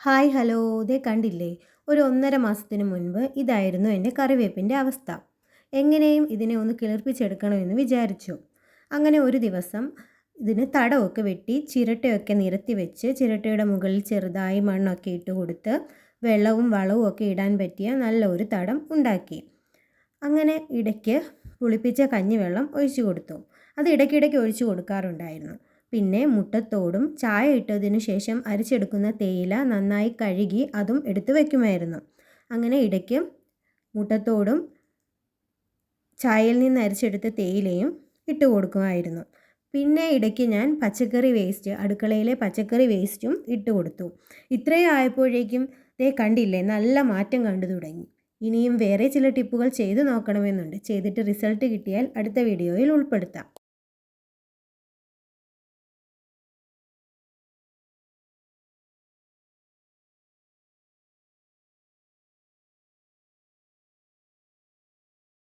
Hi hello. ഇതേ കണ്ടില്ലേ? ഒരു ഒന്നര മാസത്തിന് മുൻപ് ഇതായിരുന്നു എന്റെ കറിവേപ്പിന്റെ അവസ്ഥ. എങ്ങനെയും ഇതിനെ ഒന്ന് കിളിർപ്പിച്ചെടുക്കണമെന്ന് വിചാരിച്ചു. അങ്ങനെ ഒരു ദിവസം ഇതിന് തടമൊക്കെ വെട്ടി ചിരട്ടയൊക്കെ നിരത്തി വെച്ച് ചിരട്ടയുടെ മുകളിൽ ചെറുതായി മണ്ണൊക്കെ ഇട്ട് കൊടുത്ത് വെള്ളവും വളവും ഒക്കെ ഇടാൻ പറ്റിയ നല്ല ഒരു തടം ഉണ്ടാക്കി. അങ്ങനെ ഇടയ്ക്ക് പുളിപ്പിച്ച കഞ്ഞിവെള്ളം ഒഴിച്ചു കൊടുത്തു. അത് ഇടയ്ക്കിടയ്ക്ക് ഒഴിച്ചു കൊടുക്കാറുണ്ടായിരുന്നു. പിന്നെ മുട്ടത്തോടും ചായ ഇട്ടതിനു ശേഷം അരിച്ചെടുക്കുന്ന തേയില നന്നായി കഴുകി അതും എടുത്തു വയ്ക്കുമായിരുന്നു അങ്ങനെ ഇടയ്ക്ക് മുട്ടത്തോടും ചായയിൽ നിന്ന് അരിച്ചെടുത്ത തേയിലയും ഇട്ട് കൊടുക്കുമായിരുന്നു. പിന്നെ ഇടയ്ക്ക് ഞാൻ പച്ചക്കറി വേസ്റ്റ് അടുക്കളയിലെ പച്ചക്കറി വേസ്റ്റും ഇട്ട് കൊടുത്തു. ഇത്രയും ആയപ്പോഴേക്കും ദേ കണ്ടില്ലേ നല്ല മാറ്റം കണ്ടു തുടങ്ങി. ഇനിയും വേറെ ചില ടിപ്പുകൾ ചെയ്തു നോക്കണമെന്നുണ്ട്. ചെയ്തിട്ട് റിസൾട്ട് കിട്ടിയാൽ അടുത്ത വീഡിയോയിൽ ഉൾപ്പെടുത്താം.